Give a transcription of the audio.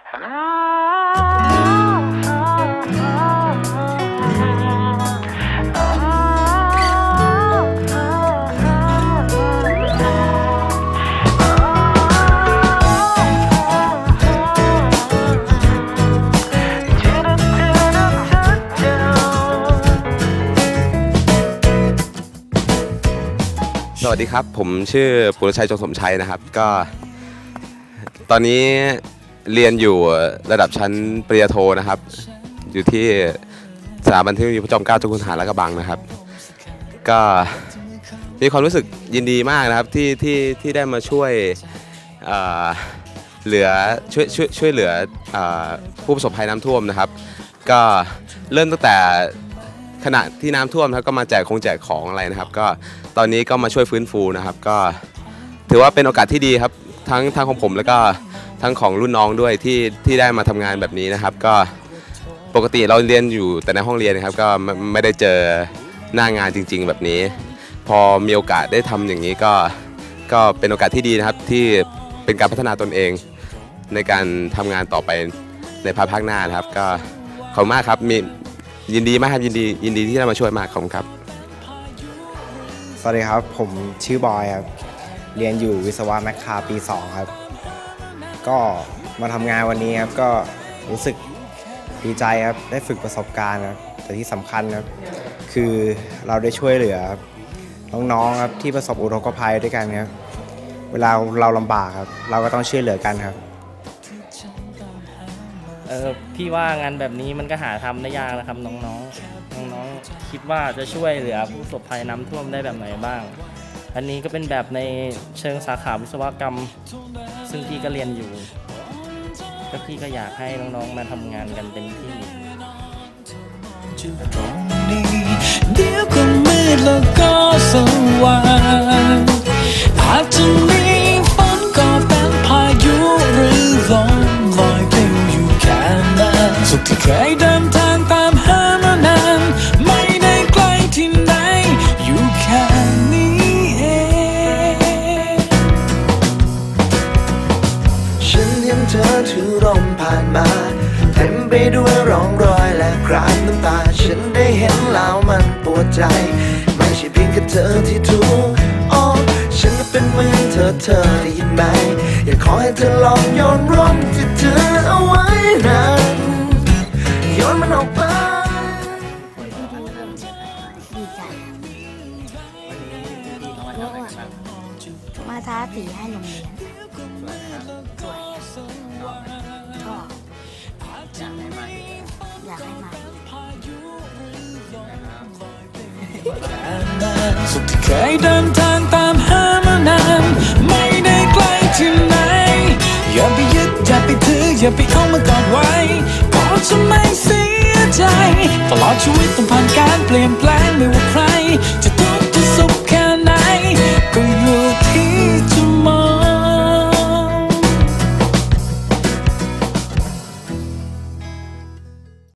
สวัสดีครับ ผมชื่อปุรชัยจงสมชัยนะครับ ก็ ตอนนี้ เรียนอยู่ระดับชั้นปริญญาโทนะครับ อยู่ที่สถาบันเทคโนโลยีพระจอมเกล้าเจ้าคุณทหารและกระบังนะครับ ก็มีความรู้สึกยินดีมากนะครับที่ที่ที่ได้มาช่วยเอ่อเหลือช่วยช่วยช่วยเหลืออผู้ประสบภัยน้ำท่วมนะครับ ก็เริ่มตั้งแต่ขณะที่น้ำท่วมครับก็มาแจกคงแจกของอะไรนะครับ ก็ตอนนี้ก็มาช่วยฟื้นฟูนะครับ ก็ถือว่าเป็นโอกาสที่ดีครับทั้งทั้งของผมแล้วก็ ทั้งของรุ่นน้องด้วยที่ที่ได้มาทำงานแบบนี้นะครับ ก็ปกติเราเรียนอยู่แต่ในห้องเรียนนะครับ ก็ไม่ได้เจอหน้างานจริง ๆ แบบนี้ พอมีโอกาสได้ทำอย่างนี้ก็ก็เป็นโอกาสที่ดีนะครับที่เป็นการพัฒนาตนเอง ในการทำงานต่อไปในภายภาคหน้านะครับ ก็ขอบคุณมากครับมียินดีมากครับยินดียินดีที่ได้มาช่วยมากขอบคุณครับ สวัสดีครับ ผมชื่อบอยครับ เรียนอยู่วิศวะแมคคาปี 2 ครับ ก็มาทำงานวันนี้ครับก็รู้สึกดีใจครับได้ฝึกประสบการณ์ครับแต่ที่สำคัญครับคือเราได้ช่วยเหลือน้องๆครับที่ประสบอุทกภัยด้วยกันครับเวลาเราลำบากครับ เราก็ต้องช่วยเหลือกันครับเออพี่ว่างานแบบนี้มันก็หาทำได้ยากนะครับน้องๆน้องๆคิดว่าจะช่วยเหลือผู้ประสบภัยน้ำท่วมได้แบบไหนบ้าง อันนี้ก็เป็นแบบในเชิงสาขาวิศวกรรม ซึ่งพี่ก็เรียนอยู่ ก็พี่ก็อยากให้น้องๆมาทำงานกันเป็นที่ตรงนี้เดี๋ยวก็มืดแล้วก็สว่าง เห็นเธอถือร่มผ่านมา เต็มไปด้วยร่องรอยและคราบน้ำตา ฉันได้เห็นแล้วมันปวดใจ ไม่ใช่เพียงแค่เธอที่ถูกอ๋อฉันก็เป็นเหมือนเธอเธอได้ยินไหม อยากขอให้เธอลองโยนร่มที่เธอเอาไว้นั้นโยนมันออกไปดีใจมาท้าสีให้โรงเรียนสวย ก็อยากให้มาอีกสุขที่เคยเดินทางตามหามานานไม่ได้ไกลที่ไหน อย่าไปยึดอย่าไปถืออย่าไปเอามากอดไว้ก็จะไม่เสียใจ ตลอดชีวิตต้องผ่านการเปลี่ยนแปลงไม่ว่าใคร